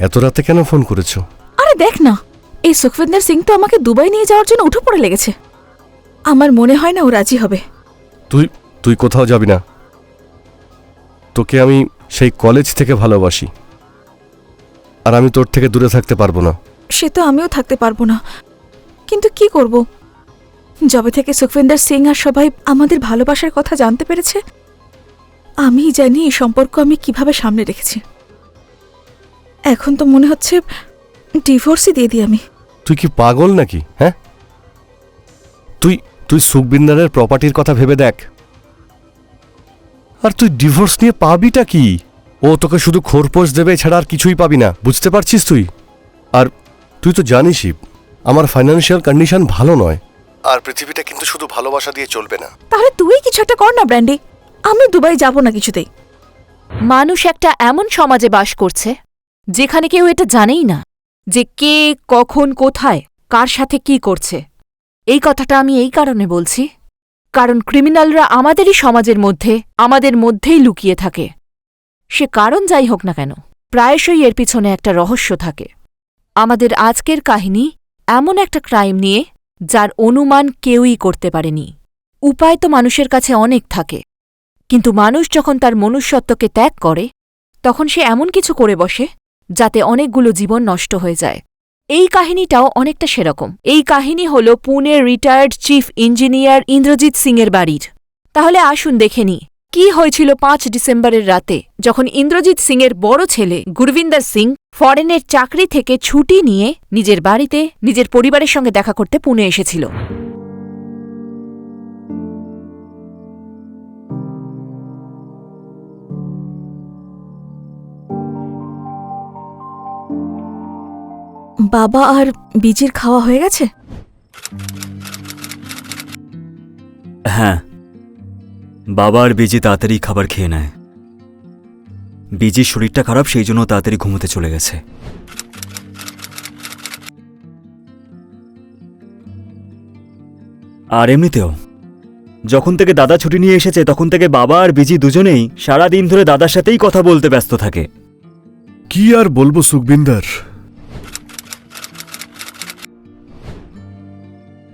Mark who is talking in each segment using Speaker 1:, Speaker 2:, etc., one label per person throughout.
Speaker 1: এত রাতে কেন ফোন করেছ?
Speaker 2: আরে দেখ না এই সুখবিন্দর সিং তো আমাকে দুবাই নিয়ে যাওয়ার জন্য উঠে পড়ে লেগেছে। আমার মনে হয় না ও রাজি হবে।
Speaker 1: তুই তুই কোথাও যাবি না। তোকে আমি সেই কলেজ থেকে ভালোবাসি। আর আমি তোর থেকে দূরে থাকতে পারব না।
Speaker 2: সে তো আমিও থাকতে পারব না। কিন্তু কি করব? যবে থেকে সুখবিন্দর সিং আর সবাই আমাদের ভালোবাসার কথা জানতে পেরেছে আমি জানি এই সম্পর্ক আমি কীভাবে সামনে রেখেছি। এখন তো মনে হচ্ছে ডিভোর্সই দিয়ে দিই আমি।
Speaker 1: তুই কি পাগল নাকি হ্যাঁ? তুই তুই সুখবিন্দারের প্রপার্টির কথা ভেবে দেখ। আর তুই ডিভোর্স নিয়ে পাবিটা কি? ও তোকে শুধু খোরপোশ দেবে ছাড়া আর কিছুই পাবি না বুঝতে পারছিস তুই? আর তুই তো জানিসই আমার ফাইন্যান্সিয়াল কন্ডিশন ভালো নয়। আর পৃথিবীটা কিন্তু শুধু ভালোবাসা দিয়ে চলবে না।
Speaker 2: তাহলে তুই কিছু একটা কর না ব্র্যান্ডি। আমি দুবাই যাব না কিছুতেই।
Speaker 3: মানুষ একটা এমন সমাজে বাস করছে যেখানে কেউ এটা জানেই না যে কে, কখন, কোথায়, কার সাথে কি করছে। এই কথাটা আমি এই কারণে বলছি, কারণ ক্রিমিনালরা আমাদেরই সমাজের মধ্যে, আমাদের মধ্যেই লুকিয়ে থাকে। সে কারণ যাই হোক না কেন, প্রায়শই এর পিছনে একটা রহস্য থাকে। আমাদের আজকের কাহিনী এমন একটা ক্রাইম নিয়ে যার অনুমান কেউই করতে পারেনি। উপায় তো মানুষের কাছে অনেক থাকে, কিন্তু মানুষ যখন তার মনুষ্যত্বকে ত্যাগ করে, তখন সে এমন কিছু করে বসে যাতে অনেকগুলো জীবন নষ্ট হয়ে যায়। এই কাহিনীটাও অনেকটা সেরকম। এই কাহিনী হল পুনের রিটায়ার্ড চিফ ইঞ্জিনিয়ার ইন্দ্রজিৎ সিংয়ের বাড়ির। তাহলে আসুন দেখে নি কি হয়েছিল পাঁচ ডিসেম্বরের রাতে যখন ইন্দ্রজিৎ সিংয়ের বড় ছেলে গুরবিন্দর সিং ফরেনের চাকরি থেকে ছুটি নিয়ে নিজের বাড়িতে, নিজের পরিবারের সঙ্গে দেখা করতে পুনে এসেছিল।
Speaker 2: বাবা আর বিজির খাওয়া হয়ে গেছে?
Speaker 4: হ্যাঁ। বাবা আর বিজি তাড়াতাড়ি খাবার খেয়ে নেয়। বিজির শরীরটা খারাপ সেই জন্য তাড়াতাড়ি ঘুমোতে চলে গেছে। আর এমনিতেও যখন থেকে দাদা ছুটি নিয়ে এসেছে তখন থেকে বাবা আর বিজি দুজনেই সারা দিন ধরে দাদার সাথেই কথা বলতে ব্যস্ত থাকে।
Speaker 1: কি আর বলব সুখবিন্দার?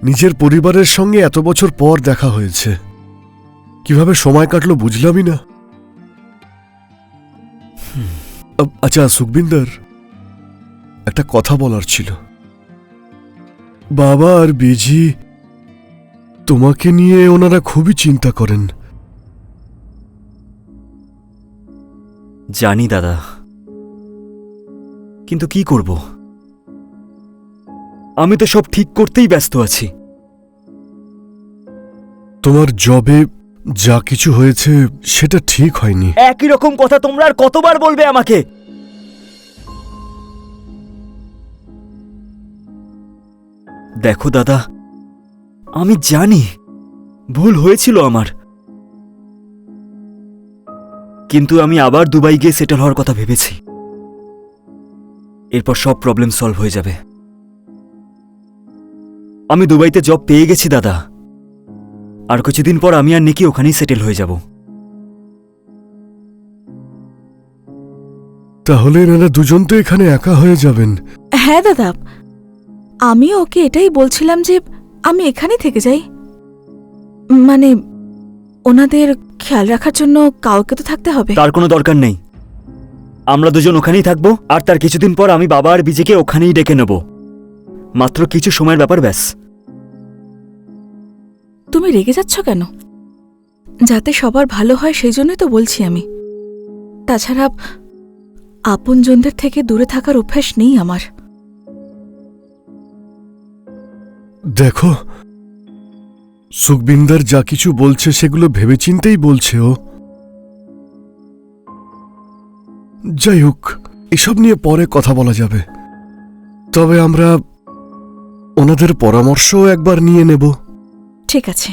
Speaker 1: নিজের পরিবারের সঙ্গে এত বছর পর দেখা হয়েছে। কীভাবে সময় কাটলো বুঝলামই না। আচ্ছা সুখবিন্দার, একটা কথা বলার ছিল। বাবা আর বিজি তোমাকে নিয়ে ওনারা খুবই চিন্তা করেন।
Speaker 4: জানি দাদা। কিন্তু কি করব? আমি তো সব ঠিক করতেই ব্যস্ত আছি।
Speaker 1: তোমার জবে যা কিছু হয়েছে সেটা ঠিক হয়নি।
Speaker 4: একই রকম কথা তোমরা আর কতবার বলবে আমাকে? দেখো দাদা আমি জানি ভুল হয়েছিল আমার। কিন্তু আমি আবার দুবাই গিয়ে সেটেল হওয়ার কথা ভেবেছি। এরপর সব প্রবলেম সলভ হয়ে যাবে। আমি দুবাইতে জব পেয়ে গেছি দাদা। আর কিছুদিন পর আমি আর নিকি ওখানেই সেটেল হয়ে যাব।
Speaker 1: তাহলে এনারা দুজন তো এখানে একা হয়ে যাবেন।
Speaker 2: হ্যাঁ দাদা। আমি ওকে এটাই বলছিলাম যে আমি এখানেই থেকে যাই। মানে ওনাদের খেয়াল রাখার জন্য কাউকে তো থাকতে হবে।
Speaker 4: তার কোনো দরকার নেই। আমরা দুজন ওখানেই থাকব আর তার কিছুদিন পর আমি বাবা আর বিজেকে ওখানেই ডেকে নেব। মাত্র কিছু সময়ের ব্যাপার ব্যাস।
Speaker 2: তুমি রেগে যাচ্ছ কেন? যাতে সবার ভালো হয় সেই জন্যই তো বলছি আমি। তাছাড়া আপনজনদের থেকে দূরে থাকার অভ্যাস নেই আমার।
Speaker 1: দেখো সুখবিন্দার যা কিছু বলছে সেগুলো ভেবেচিন্তেই বলছে ও। যাই হোক এসব নিয়ে পরে কথা বলা যাবে। তবে আমরা ওনাদের পরামর্শও একবার নিয়ে নেব।
Speaker 2: ঠিক আছে।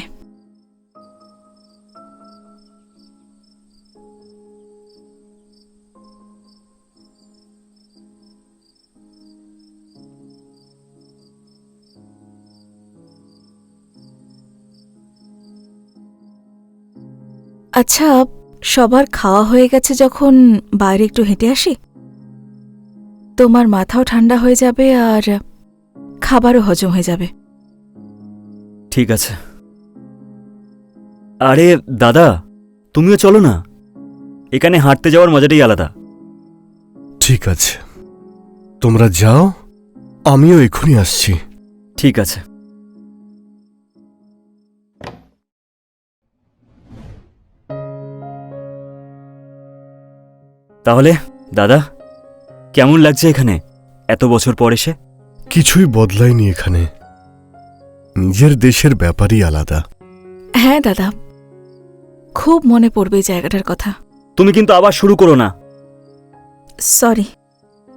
Speaker 2: আচ্ছা সবার খাওয়া হয়ে গেছে যখন বাইরে একটু হেঁটে আসি? তোমার মাথাও ঠান্ডা হয়ে যাবে আর খাবারও হজম হয়ে যাবে।
Speaker 4: ঠিক আছে। আরে দাদা তুমিও চলো না। এখানে হাঁটতে যাওয়ার মজাটাই আলাদা।
Speaker 1: ঠিক আছে। তোমরা যাও আমিও এখনই আসছি।
Speaker 4: ঠিক আছে। তাহলে দাদা কেমন লাগছে এখানে? এত বছর পর এসে?
Speaker 1: কিছুই বদলায়নি এখানে। নিজের দেশের ব্যাপারই আলাদা।
Speaker 2: হ্যাঁ দাদা। খুব মনে পড়বে এই জায়গাটার কথা।
Speaker 4: তুমি কিন্তু আবার শুরু করো না।
Speaker 2: সরি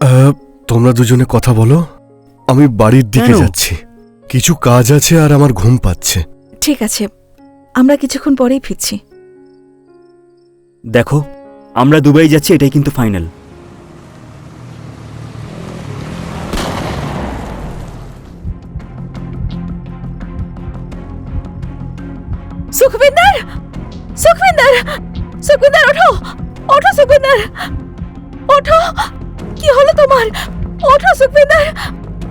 Speaker 1: আহ, তোমরা দুজনে কথা বলো। আমি বাড়ির দিকে
Speaker 4: কেন?
Speaker 1: যাচ্ছি। কিছু কাজ আছে আর আমার ঘুম পাচ্ছে।
Speaker 2: ঠিক আছে। আমরা কিছুক্ষণ পরেই ফিরছি।
Speaker 4: দেখো আমরা দুবাই যাচ্ছি এটাই কিন্তু ফাইনাল।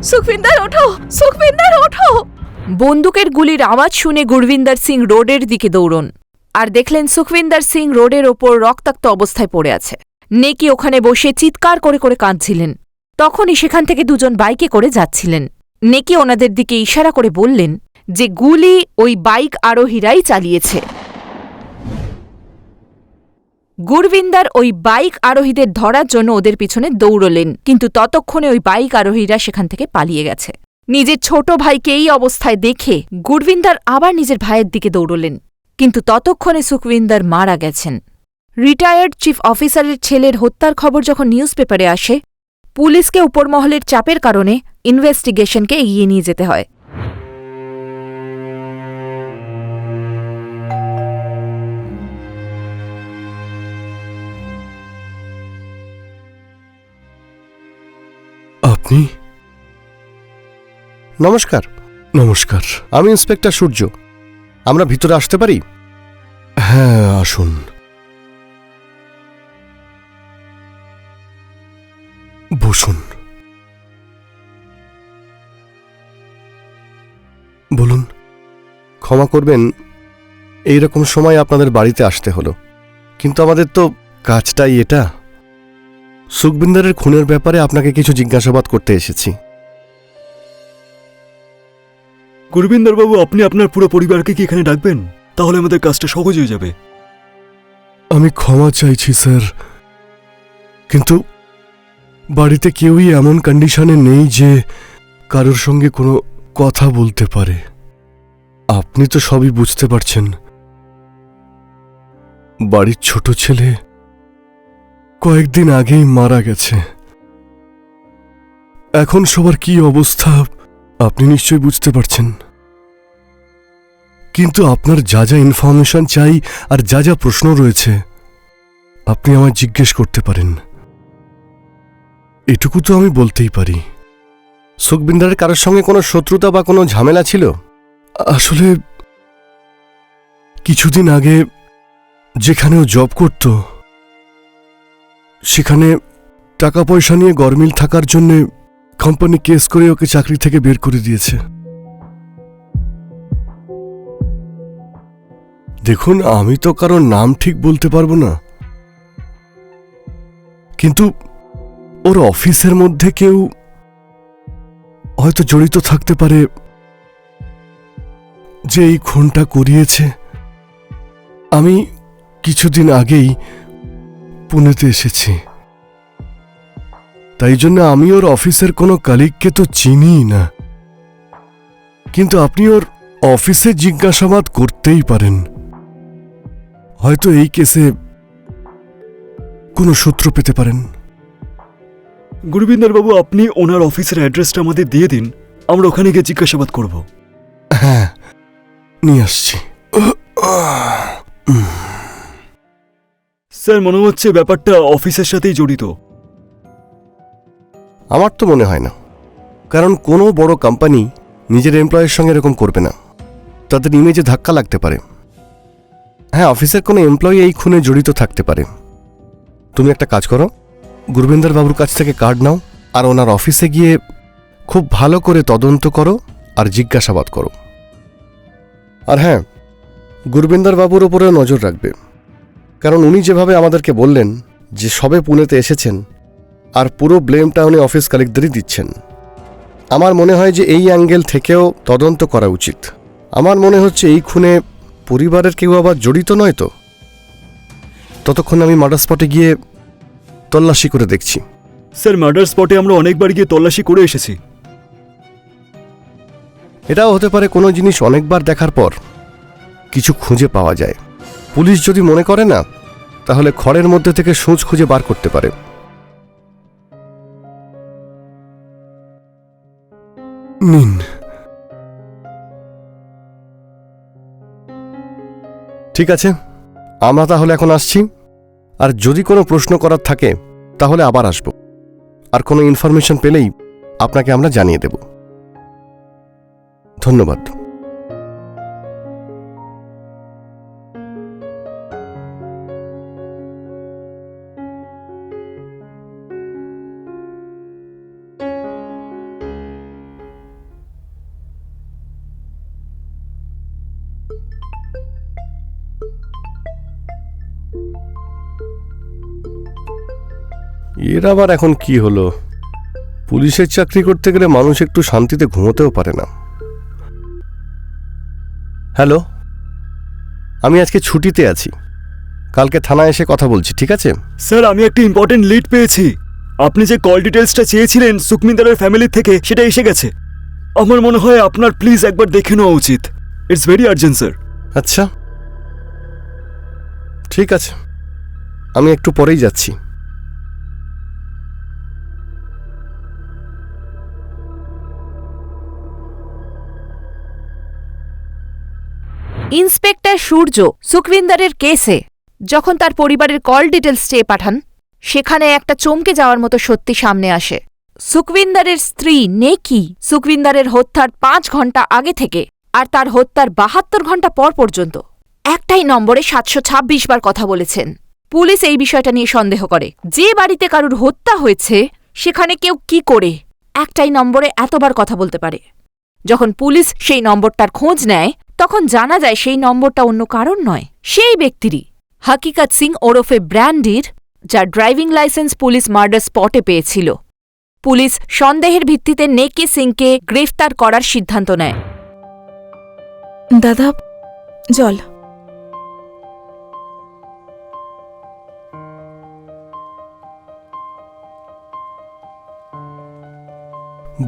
Speaker 2: সুখবিন্দর, ওঠো! সুখবিন্দর, ওঠো!
Speaker 3: বন্দুকের গুলির আওয়াজ শুনে গুরবিন্দর সিং রোডের দিকে দৌড়ন। আর দেখলেন সুখবিন্দর সিং রোডের ওপর রক্তাক্ত অবস্থায় পড়ে আছে। নেকি ওখানে বসে চিৎকার করে করে কাঁদছিলেন। তখনই সেখান থেকে দুজন বাইকে করে যাচ্ছিলেন। নেকি ওনাদের দিকে ইশারা করে বললেন যে, গুলি ওই বাইক আরোহীরাই চালিয়েছে। গুরবিন্দার ওই বাইক আরোহীদের ধরার জন্য ওদের পিছনে দৌড়লেন, কিন্তু ততক্ষণে ওই বাইক আরোহীরা সেখান থেকে পালিয়ে গেছে। নিজের ছোট ভাইকে এই অবস্থায় দেখে গুরবিন্দার আবার নিজের ভাইয়ের দিকে দৌড়লেন, কিন্তু ততক্ষণে সুখবিন্দার মারা গেছেন। রিটায়ার্ড চিফ অফিসারের ছেলের হত্যার খবর যখন নিউজ পেপারে আসে, পুলিশকে উপরমহলের চাপের কারণে ইনভেস্টিগেশনকে এগিয়ে নিয়ে যেতে হয়।
Speaker 1: আপনি? নমস্কার। নমস্কার। আমি ইন্সপেক্টর সূর্য। আমরা ভিতরে আসতে পারি? হ্যাঁ আসুন। বসুন। বলুন। ক্ষমা করবেন এই রকম সময় আপনাদের বাড়িতে আসতে হলো। কিন্তু আমাদের তো কাজটাই এটা। সুখবিন্দারের খুনের ব্যাপারে আপনাকে কিছু জিজ্ঞাসাবাদ করতে এসেছি।
Speaker 4: গুরবিন্দর বাবু আপনি আপনার পুরো পরিবারকে কি এখানে ডাকবেন? তাহলে আমাদের কাজটা সহজ হয়ে যাবে।
Speaker 1: আমি ক্ষমা চাইছি স্যার। কিন্তু বাড়িতে কেউই এমন কন্ডিশনে নেই যে কারোর সঙ্গে কোনো কথা বলতে পারে। আপনি তো সবই বুঝতে পারছেন। বাড়ির ছোট ছেলে কয়েকদিন আগেই মারা গেছে। এখন সবার কি অবস্থা, আপনি নিশ্চয়ই বুঝতে পারছেন। কিন্তু আপনার যা যা ইনফরমেশন চাই আর যা যা প্রশ্ন রয়েছে, আপনি আমায় জিজ্ঞেস করতে পারেন। এটুকু তো আমি বলতেই পারি। সুখবিন্দারের কারোর সঙ্গে কোনো শত্রুতা বা কোনো ঝামেলা ছিল? আসলে, কিছুদিন আগে যেখানে ও জব করত সেখানে টাকা পয়সা নিয়ে গরমিল থাকার জন্য কোম্পানি কেস করে ওকে চাকরি থেকে বের করে দিয়েছে। দেখুন, আমি তো কারোর নাম ঠিক বলতে পারব না। কিন্তু ওর অফিসের মধ্যে কেউ হয়তো জড়িত থাকতে পারে যে এই খুনটা করিয়েছে। আমি কিছুদিন আগেই পুনেতে এসেছি। তাই জন্য আমি ওর অফিসের কোনো কালিককে তো চিনিই না। কিন্তু আপনি ওর অফিসে জিজ্ঞাসাবাদ করতেই পারেন। হয়তো এই কেসে কোনো সূত্র পেতে পারেন।
Speaker 4: বাবু আপনি ওনার অফিসের অ্যাড্রেসটা আমাদের দিয়ে দিন। আমরা ওখানে গিয়ে জিজ্ঞাসাবাদ করব।
Speaker 1: হ্যাঁ নিয়ে আসছি।
Speaker 4: স্যার, মনে হচ্ছে ব্যাপারটা অফিসের সাথেই জড়িত।
Speaker 1: আমার তো মনে হয় না। কারণ কোনো বড় কোম্পানি নিজের এমপ্লয়ের সঙ্গে এরকম করবে না। তাদের ইমেজে ধাক্কা লাগতে পারে। হ্যাঁ অফিসের কোনো এমপ্লয়ি এই খুনে জড়িত থাকতে পারে। তুমি একটা কাজ করো। গুরবিন্দর বাবুর কাছ থেকে কার্ড নাও আর ওনার অফিসে গিয়ে খুব ভালো করে তদন্ত করো আর জিজ্ঞাসাবাদ করো। আর হ্যাঁ গুরবিন্দর বাবুর ওপরেও নজর রাখবে। কারণ উনি যেভাবে আমাদেরকে বললেন যে সবে পুনেতে এসেছেন আর পুরো ব্লেমটা উনি অফিস কালিকদেরই দিচ্ছেন। আমার মনে হয় যে এই অ্যাঙ্গেল থেকেও তদন্ত করা উচিত। আমার মনে হচ্ছে এই খুনে পরিবারের কেউ আবার জড়িত নয় তো? ততক্ষণ আমি মার্ডার স্পটে গিয়ে তল্লাশি করে দেখছি।
Speaker 4: স্যার মার্ডার স্পটে আমরা অনেকবার গিয়ে তল্লাশি করে এসেছি।
Speaker 1: এটাও হতে পারে কোনো জিনিস অনেকবার দেখার পর কিছু খুঁজে পাওয়া যায়। পুলিশ যদি মনে করে না তাহলে খড়ের মধ্যে থেকে সূচ খুঁজে বার করতে পারে। নিন। ঠিক আছে, আমরা তাহলে এখন আসছি। আর যদি কোনো প্রশ্ন করার থাকে, তাহলে আবার আসব। আর কোনো ইনফরমেশন পেলেই আপনাকে আমরা জানিয়ে দেব। ধন্যবাদ। এর আবার এখন কি হলো? পুলিশের চাকরি করতে গেলে মানুষ একটু শান্তিতে ঘুমোতেও পারে না। হ্যালো? আমি আজকে ছুটিতে আছি। কালকে থানায় এসে কথা বলছি ঠিক আছে?
Speaker 4: স্যার আমি একটা ইম্পর্টেন্ট লিড পেয়েছি। আপনি যে কল ডিটেলসটা চেয়েছিলেন সুকমিন্দারের ফ্যামিলি থেকে সেটা এসে গেছে। আমার মনে হয় আপনার প্লিজ একবার দেখে নেওয়া উচিত। ইটস ভেরি আর্জেন্ট স্যার
Speaker 1: আচ্ছা। ঠিক আছে। আমি একটু পরেই যাচ্ছি।
Speaker 3: ইন্সপেক্টর সূর্য সুখবিন্দারের কেসে, যখন তার পরিবারের কল ডিটেলস চেয়ে পাঠান, সেখানে একটা চমকে যাওয়ার মতো সত্যি সামনে আসে। সুখবিন্দারের স্ত্রী নেকি সুখবিন্দারের হত্যার পাঁচ ঘণ্টা আগে থেকে আর তার হত্যার বাহাত্তর ঘণ্টা পর পর্যন্ত। একটাই নম্বরে সাতশো ছাব্বিশ বার কথা বলেছেন। পুলিশ এই বিষয়টা নিয়ে সন্দেহ করে। যে বাড়িতে কারুর হত্যা হয়েছে, সেখানে কেউ কি করে? একটাই নম্বরে এতবার কথা বলতে পারে। যখন পুলিশ সেই নম্বরটার খোঁজ নেয় তখন জানা যায় সেই নম্বরটা অন্য কারণ নয় সেই ব্যক্তিরই। হাকিকাত সিং ওরফে ব্র্যান্ডির যার ড্রাইভিং লাইসেন্স পুলিশ মার্ডার স্পটে পেয়েছিল। পুলিশ সন্দেহের ভিত্তিতে নেকি সিংকে গ্রেফতার করার সিদ্ধান্ত নেয়।
Speaker 2: দাদা জল।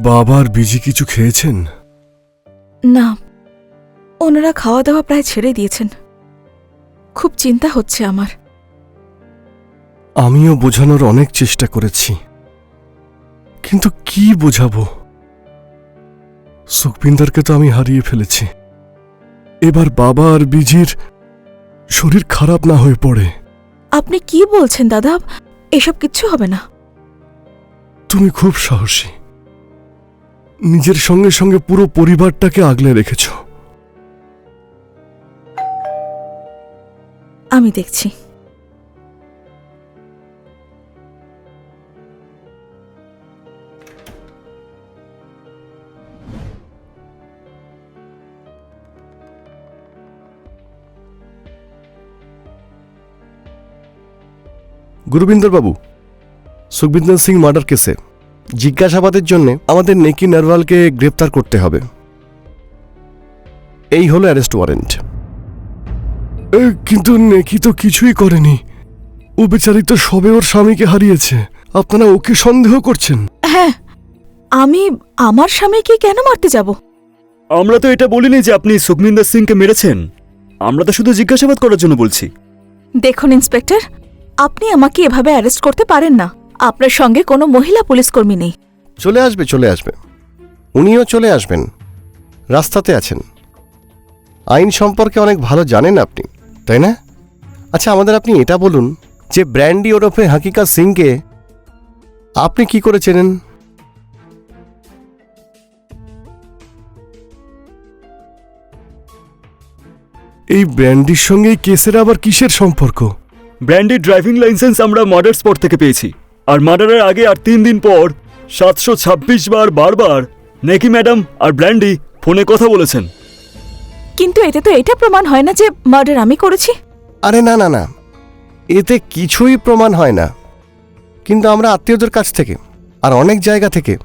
Speaker 1: বাবার বিজি কিছু খেয়েছেন?
Speaker 2: না ওনারা খাওয়া দাওয়া প্রায় ছেড়ে দিয়েছেন। খুব চিন্তা হচ্ছে আমার।
Speaker 1: আমিও বোঝানোর অনেক চেষ্টা করেছি। কিন্তু কি বোঝাবো? সুখবিন্দারকে তো আমি হারিয়ে ফেলেছি। এবার বাবা আর বিজির শরীর খারাপ না হয়ে পড়ে।
Speaker 2: আপনি কি বলছেন দাদা? এসব কিচ্ছু হবে না।
Speaker 1: তুমি খুব সাহসী। নিজের সঙ্গে সঙ্গে পুরো পরিবারটাকে আগলে রেখেছ।
Speaker 2: আমি দেখছি।
Speaker 1: গুরুবিন্দর বাবু সুখবিন্দর সিং মার্ডার কেসে জিজ্ঞাসাবাদের জন্য আমাদের নেকি নারওয়ালকে গ্রেপ্তার করতে হবে। এই হলো অ্যারেস্ট ওয়ারেন্ট। কিন্তু নেকি তো কিছুই করেনি। ও বেচারি তো সবে ওর স্বামীকে হারিয়েছে। আপনারা ওকে সন্দেহ করছেন।
Speaker 2: হ্যাঁ আমি আমার স্বামীকে কেন মারতে যাব?
Speaker 4: আমরা তো এটা বলিনি যে আপনি সুখমিন্দার সিংকে মেরেছেন। আমরা তো শুধু জিজ্ঞাসাবাদ করার জন্য বলছি।
Speaker 2: দেখুন ইন্সপেক্টর আপনি আমাকে এভাবে অ্যারেস্ট করতে পারেন না। আপনার সঙ্গে কোনো মহিলা পুলিশকর্মী নেই।
Speaker 1: চলে আসবে চলে আসবে। উনিও চলে আসবেন। রাস্তাতে আছেন। আইন সম্পর্কে অনেক ভালো জানেন আপনি। তাই না? আচ্ছা আমাদের আপনি এটা বলুন যে ব্র্যান্ডি ওরফে হাকিকা সিংকে আপনি কি করে চেনেন? এই ব্র্যান্ডির সঙ্গে কেসের আবার কিসের সম্পর্ক?
Speaker 4: ব্র্যান্ডেড ড্রাইভিং লাইসেন্স আমরা মার্ডার স্পট থেকে পেয়েছি। আর মার্ডারের আগে আর তিন দিন পর সাতশো ছাব্বিশ বার বারবার নেকি ম্যাডাম আর ব্র্যান্ডি ফোনে কথা বলেছেন।
Speaker 2: কিন্তু এতে তো এটা প্রমাণ হয় না যে মার্ডার আমি করেছি।
Speaker 1: আরে না না না। এতে কিছুই প্রমাণ হয় না। কিন্তু আমরা আত্মীয়দের কাছ থেকে আর অনেক জায়গা থেকে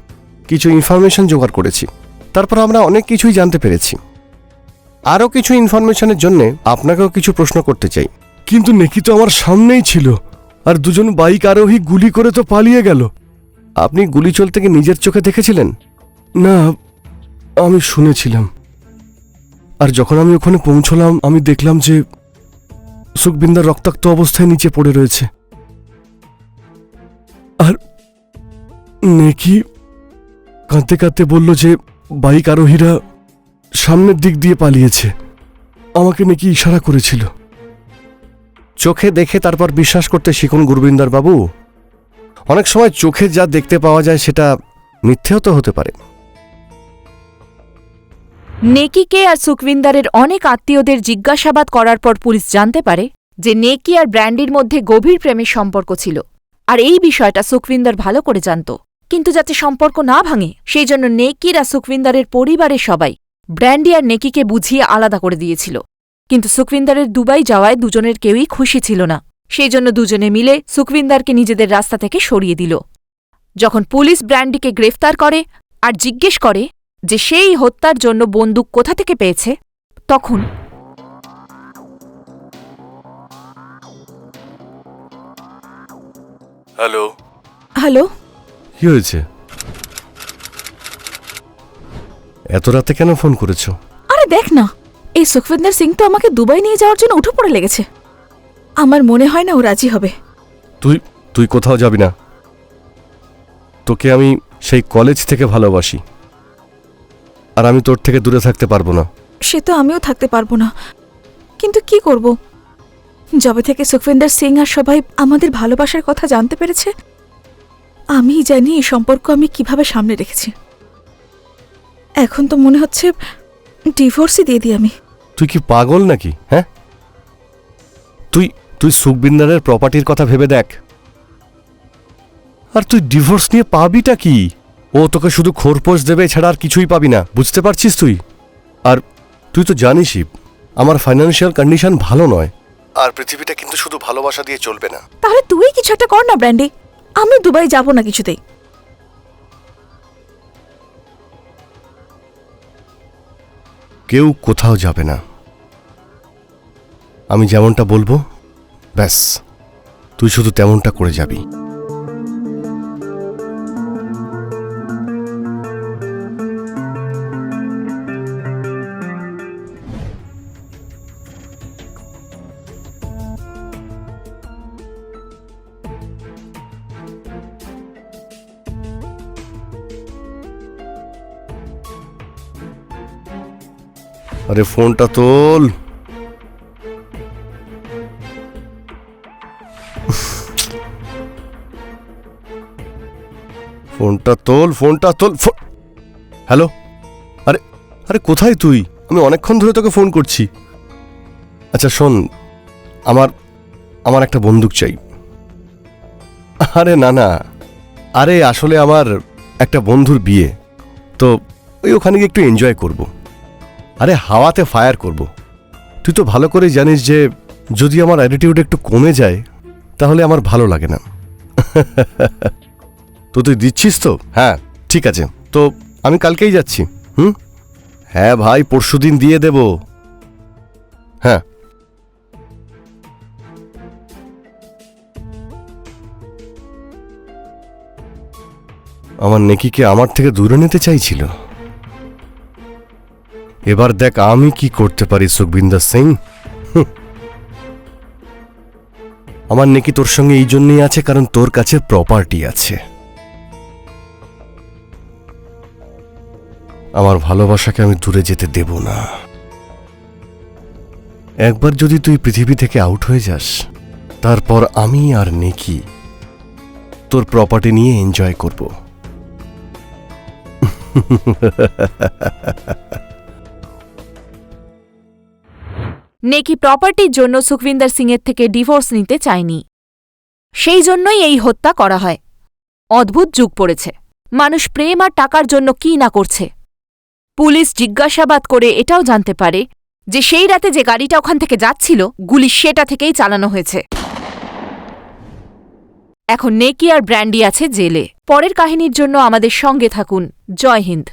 Speaker 1: কিছু ইনফরমেশন জোগাড় করেছি। তারপর আমরা অনেক কিছুই জানতে পেরেছি। আরও কিছু ইনফরমেশনের জন্য আপনাকেও কিছু প্রশ্ন করতে চাই। কিন্তু নেকি তো আমার সামনেই ছিল। আর দুজন বাইক আরোহী গুলি করে তো পালিয়ে গেল। আপনি গুলি চলতে কি নিজের চোখে দেখেছিলেন? না, আমি শুনেছিলাম। আর যখন আমি ওখানে পৌঁছলাম, আমি দেখলাম যে সুখবিন্দার রক্তাক্ত অবস্থায় নিচে পড়ে রয়েছে। আর নেকি কাঁদতে কাঁদতে বলল যে, বাইক আরোহীরা সামনের দিক দিয়ে পালিয়েছে। আমাকে নাকি ইশারা করেছিল। চোখে দেখে তারপর বিশ্বাস করতে শিখুন গুরবিন্দার বাবু। অনেক সময় চোখে যা দেখতে পাওয়া যায় সেটা মিথ্যেও তো হতে পারে।
Speaker 3: নেকিকে আর সুখবিন্দারের অনেক আত্মীয়দের জিজ্ঞাসাবাদ করার পর পুলিশ জানতে পারে যে নেকি আর ব্র্যান্ডির মধ্যে গভীর প্রেমের সম্পর্ক ছিল। আর এই বিষয়টা সুখবিন্দার ভালো করে জানত। কিন্তু যাতে সম্পর্ক না ভাঙে, সেই জন্য নেকির আর সুখবিন্দারের পরিবারের সবাই ব্র্যান্ডি আর নেকিকে বুঝিয়ে আলাদা করে দিয়েছিল। কিন্তু সুখবিন্দারের দুবাই যাওয়ায় দুজনের কেউই খুশি ছিল না। সেই জন্য দুজনে মিলে সুখবিন্দারকে নিজেদের রাস্তা থেকে সরিয়ে দিল। যখন পুলিশ ব্র্যান্ডিকে গ্রেফতার করে আর জিজ্ঞেস করে যে সেই হত্যার জন্য বন্দুক কোথা থেকে পেয়েছে? তখন
Speaker 1: হ্যালো।
Speaker 2: হ্যালো?
Speaker 1: কি হয়েছে? এত রাতে কেন ফোন করেছ?
Speaker 2: আরে দেখ না এই সুখবিন্দর সিং তো আমাকে দুবাই নিয়ে যাওয়ার জন্য উঠে পড়ে লেগেছে। আমার মনে হয় না ও রাজি হবে।
Speaker 1: তুই তুই কোথাও যাবি না। তোকে আমি সেই কলেজ থেকে ভালোবাসি। আর আমি তোর থেকে দূরে থাকতে পারব না।
Speaker 2: সে তো আমিও থাকতে পারব না। কিন্তু কি করব? যবে থেকে সুখবিন্দর সিং আর সবাই আমাদের ভালোবাসার কথা জানতে পেরেছে আমি জানি এই সম্পর্ক আমি কীভাবে সামনে রেখেছি। এখন তো মনে হচ্ছে ডিভোর্সই দিয়ে দিই আমি।
Speaker 1: তুই কি পাগল নাকি হ্যাঁ? তুই তুই সুখবিন্দারের প্রপার্টির কথা ভেবে দেখ। আর তুই ডিভোর্স নিয়ে পাবিটা কি? ও তোকে শুধু খোরপোশ দেবে ছাড়া আর কিছুই পাবি না বুঝতে পারছিস তুই? আর তুই তো জানিসই আমার ফাইন্যান্সিয়াল কন্ডিশন ভালো নয়। আর পৃথিবীটা কিন্তু শুধু ভালোবাসা দিয়ে চলবে না।
Speaker 2: তাহলে তুই কিছু একটা কর না ব্র্যান্ডি। আমি দুবাই যাব না কিছুতেই।
Speaker 1: কেউ কোথাও যাবে না। আমি যেমনটা বলব ব্যাস তুই শুধু তেমনটা করে যাবি। আরে ফোনটা তোল। ফোনটা তোল ফোনটা তোল হ্যালো? আরে আরে কোথায় তুই? আমি অনেকক্ষণ ধরে তোকে ফোন করছি। আচ্ছা শোন, আমার আমার একটা বন্দুক চাই। আরে না না। আরে, আসলে আমার একটা বন্ধুর বিয়ে। তো ওই ওখানে গিয়ে একটু এনজয় করব। আরে হাওয়াতে ফায়ার করব। তুই তো ভালো করে জানিস যে যদি আমার অ্যাটিটিউড একটু কমে যায় তাহলে আমার ভালো লাগে না। তো তুই দিচ্ছিস তো? হ্যাঁ। ঠিক আছে। তো আমি কালকেই যাচ্ছি হুম? হ্যাঁ ভাই পরশুদিন দিয়ে দেব। হ্যাঁ। আমার নেকিকে আমার থেকে দূরে নিতে চাইছিল। এবার দেখ আমি কি করতে পারি সুখবিন্দর সিং। আমার নেকি তোর সঙ্গে এই জন্যই আছে, কারণ তোর কাছে প্রপার্টি আছে। আমার ভালোবাসাকে আমি দূরে যেতে দেব না। একবার যদি তুই পৃথিবী থেকে আউট হয়ে যাস, তারপর আমি আর নেকি তোর প্রপার্টি নিয়ে এনজয় করব।
Speaker 3: নেকি প্রপার্টির জন্য সুখবিন্দর সিংয়ের থেকে ডিভোর্স নিতে চায়নি। সেই জন্যই এই হত্যা করা হয়। অদ্ভুত যুগ পড়েছে। মানুষ প্রেম আর টাকার জন্য কি না করছে। পুলিশ জিজ্ঞাসাবাদ করে এটাও জানতে পারে যে সেই রাতে যে গাড়িটা ওখান থেকে যাচ্ছিল, গুলি সেটা থেকেই চালানো হয়েছে। এখন নেকি আর ব্র্যান্ডি আছে জেলে। পরের কাহিনীর জন্য আমাদের সঙ্গে থাকুন জয় হিন্দ।